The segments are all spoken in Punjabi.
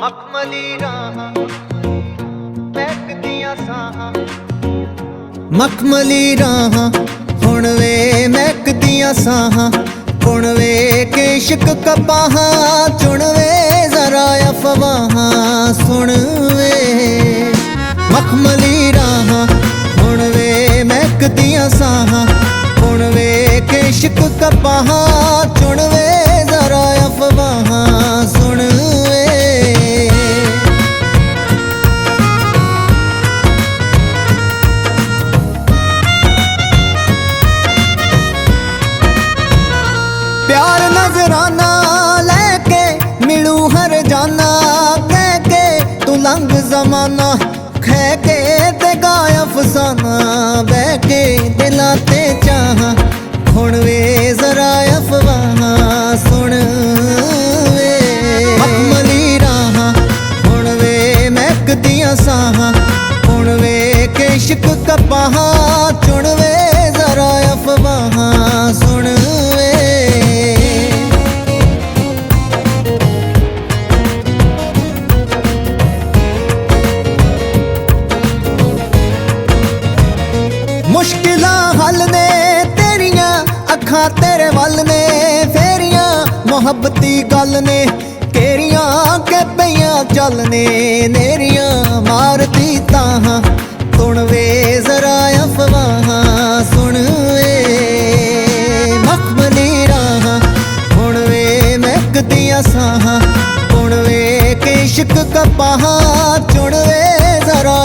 ਮਖਮਲੀ ਰਾਹਾਂ ਮਹਿਕਦੀਆਂ ਸਾਹਾਂ। ਮਖਮਲੀ ਰਾਹਾਂ, ਹੁਣ ਵੇ ਮਹਿਕਦੀਆਂ ਸਾਹਾਂ। ਹੁਣ ਵੇ ਕੇਸ਼ਕ ਕਪਾਹਾਂ, ਚੁਣ ਵੇ ਜ਼ਰਾ ਅਫਵਾਹਾਂ। ਸੁਣ ਵੇ ਮਖਮਲੀ ਰਾਹਾਂ, ਹੁਣ ਵੇ ਮਹਿਕਦੀਆਂ ਸਾਹਾਂ। ਹੁਣ ਵੇ ਕੇਸ਼ਕ ਕਪਾਹਾਂ, ਚੁਣ ਨਜ਼ਰਾਨਾ ਲੈ ਕੇ ਮਿਲੂ ਹਰ ਜਾਨਾ, ਕਹਿ ਕੇ ਤੂੰ ਲੰਘ ਜ਼ਮਾਨਾ ਖੈ ਕੇ ਤੇ ਗਾਇਆ ਫਸਾਨਾ, ਬਹਿ ਕੇ ਦਿਲਾਂ ਤੇ ਚਾਹਾਂ, ਹੁਣ ਵੇ ਜ਼ਰਾ ਅਫਵਾਹਾਂ, ਸੁਣ ਵੇ ਮਖਮਲੀ ਰਾਹਾਂ, ਹੁਣ ਵੇ ਮਹਿਕਦੀਆਂ ਸਾਹਾਂ, ਹੁਣ ਵੇ ਕੇਸ਼ਕ ਕਪਾਹਾਂ ਤੇਰੇ ਵੱਲ ਨੇ ਫੇਰੀਆਂ, ਮੁਹੱਬਤੀ ਗੱਲ ਨੇ ਤੇਰੀਆਂ ਕੇ ਪਈਆਂ ਚੱਲ ਨੇਰੀਆਂ ਮਾਰਦੀ ਤਾਹਾਂ ਸੁਣ ਵੇ ਜ਼ਰਾ ਅਫਵਾਹਾਂ, ਸੁਣ ਵੇ ਮਖਮਲੀ ਰਾਹਾਂ। ਹੁਣ ਵੇ ਮਹਿਕਦੀਆਂ ਸਾਹਾਂ ਹੁਣ ਵੇ ਕੇਸ਼ਕ ਕਪਾਹਾਂ ਚੁਣ ਵੇ ਜ਼ਰਾ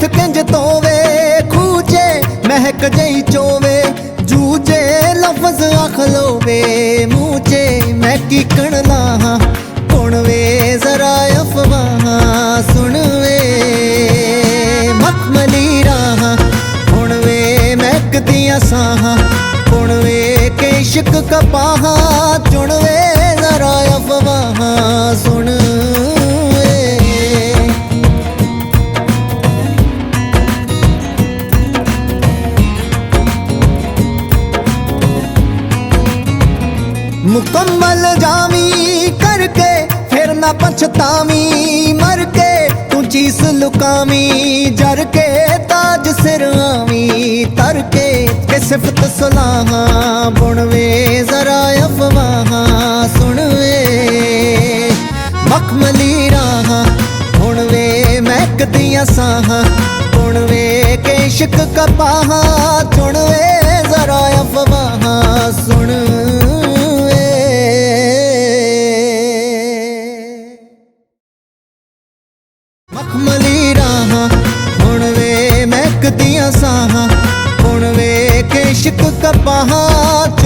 ਕਿ ਹੱਥ ਕਿੰਜ ਤੋਵੇ ਖੂਜੇ, ਮਹਿਕ ਜਈ ਚੋਵੇ ਜੂਜੇ ਲਫ਼ਜ਼ ਅਖਲੋਵੇ ਮੂੰਹੇ ਮੈਂ ਕੀ ਕਣ ਲਾਹਾਂ ਵੇ ਜ਼ਰਾ ਅਫਵਾਹਾਂ ਸੁਣ ਵੇ ਮਖਮਲੀ ਰਾਹਾਂ ਹੁਣ ਵੇ ਮਹਿਕਦੀਆਂ ਸਾਹਾਂ ਹੁਣ ਵੇ ਕੇਸ਼ਕ ਕਪਾਹਾਂ ਮੁਕੰਮਲ ਜਾਵੀ ਕਰਕੇ ਫਿਰ ਨਾ ਪਛਤਾਵੀ, ਮਰ ਕੇ ਤੂੰ ਚੀਸ ਲੁਕਾਵੀ, ਜਰ ਕੇ ਤਾਜ ਸਿਰ ਆਵੀ, ਤਰ ਕੇ ਕਿ ਸਿਫਤ ਸਲਾਹਾਂ, ਬੁਣਵੇ ਜ਼ਰਾ ਅਫਵਾਹਾਂ ਸੁਣ ਵੇ ਮਖਮਲੀ ਰਾਹਾਂ ਹੁਣ ਵੇ ਮਹਿਕਦੀਆਂ ਸਾਹਾਂ ਹੁਣ ਵੇ ਕੇਸ਼ਕ ਕਪਾਹਾਂ ਚੁਣ ਜ਼ਰਾ ਅਫਵਾਹਾਂ। ਮਖਮਲੀ ਰਾਹਾਂ। ਹੁਣ ਵੇ ਮਹਿਕਦੀਆਂ ਸਾਹਾਂ। ਹੁਣ ਵੇ ਕੇਸ਼ਕ ਕਪਾਹਾਂ।